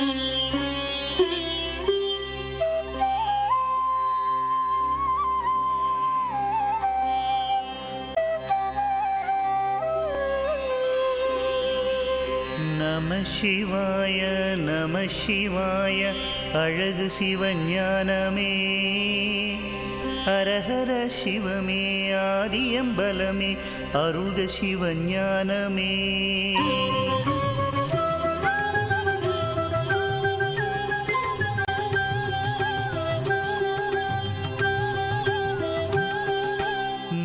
நம சிவாய நம சிவாய அழகு சிவஞானமே. ஹரஹர சிவமே ஆதியம்பலமே அருள்க சிவஞானமே.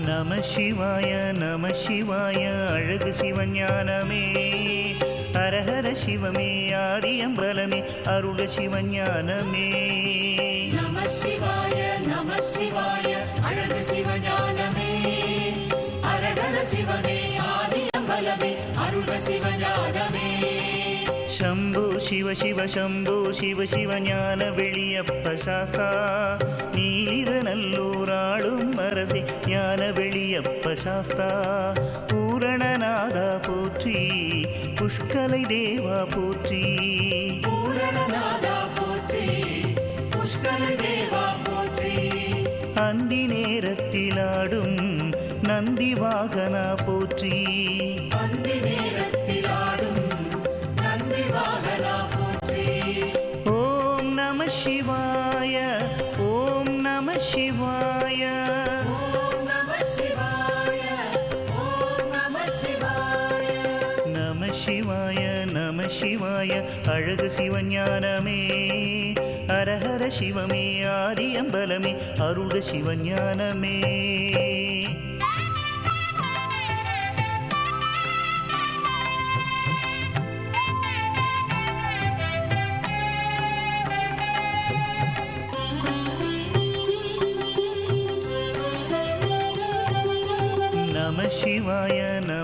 நம சிவாய நம சிவாய அழகு சிவஞானமே. ஹரஹர சிவமே ஆரியம்பலமே அருள சிவஞானமே. நம சிவாய நம சிவாய அழகு சிவஞானமே. ஹரஹர சிவமே ஆரியம்பலமே அருள சிவஞானமே. ശംഭു ശിവ ശിവ ശംഭു ശിവ ശിവ ജ്ഞാന വെളിയപ്പ ശാസ്ത നീലിരനല്ല அரசே ஞான வெளியப்ப சாஸ்தா. பூரணநாதா போற்றி புஷ்கலை தேவா போற்றி. அந்தி நேரத்தில் ஆடும் நந்தி வாகனா போற்றி. ஓம் நம சிவாய ஓம் நம சிவாய. சிவாய நம சிவாய. அழகு சிவஞானமே. அரஹர சிவமே ஆரியம்பலமே அருள்க சிவஞானமே.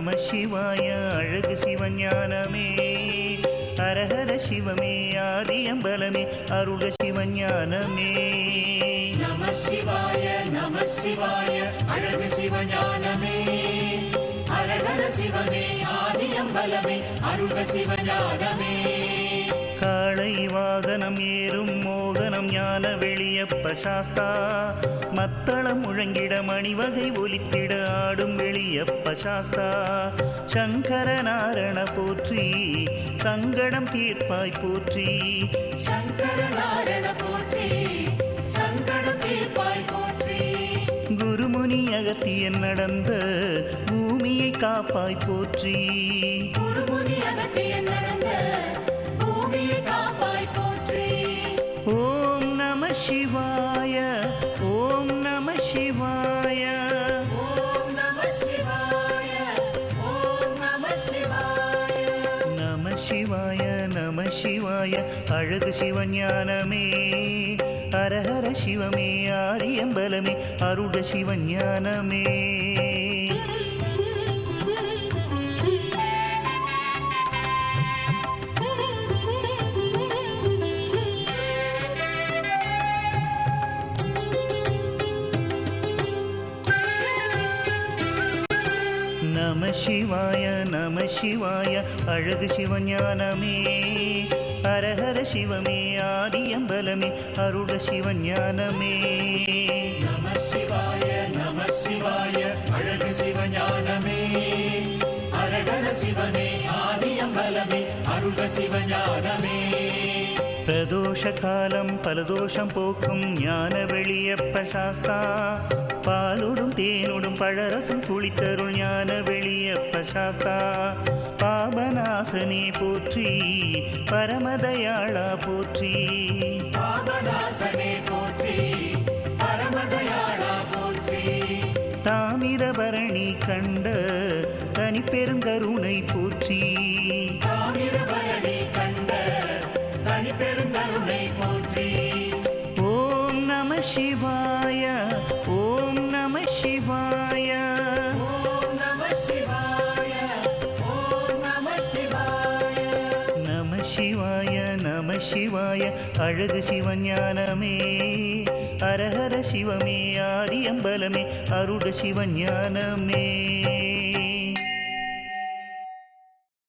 நம சிவாய அழகு சிவஞானமே. அரஹர சிவமே ஆதியம்பலமே அருள சிவஞானமே. நம சிவாய நம சிவாய அழகு சிவஞானமே. அரகர சிவமே ஆதியம்பலமே அருள சிவஞானமே. மோகனம் ஞான வெளியப்ப சாஸ்தா. மத்தளம் முழங்கிட மணிவகை ஒலித்திட ஆடும் வெளியப்ப சாஸ்தா. சங்கர நாரண போற்றி சங்கடம் தீர்ப்பாய் போற்றி. சங்கர நாரண போற்றி சங்கடம் தீர்ப்பாய் போற்றி. குருமுனி அகத்தியன் நடந்த பூமியை காப்பாய் போற்றி. சிவாய அழகு சிவஞானமே ஹரஹர சிவமே ஆரியம்பலமே அருள சிவஞானமே நம சிவாய நம சிவாய அழகு சிவஞானமே ஹரஹர சிவமே ஆதியம்பலமே அருள சிவஞானமே. நம சிவாய நம சிவாய அழகு சிவஞானமே. அரகர சிவமே ஆதியம்பலமே அருள்க சிவஞானமே. பிரதோஷ காலம் பலதோஷம் போக்கும் ஞான வெளியப்ப சாஸ்தா. பாலுடும் தேனுடும் பழரசும் குளித்தருள் ஞான வெளியப்ப சாஸ்தா. பாபநாசனே போற்றி பரமதயாளா போற்றி. பாபநாசனே போற்றி பரமதயாளா போற்றி. தாமிரபரணி கண்ட தனிப்பெருங்கருணை போற்றி. தாமிரபரணி சிவாய அழகு சிவஞானமே. அரஹர சிவமே ஆதியம்பலமே அருட சிவஞானமே.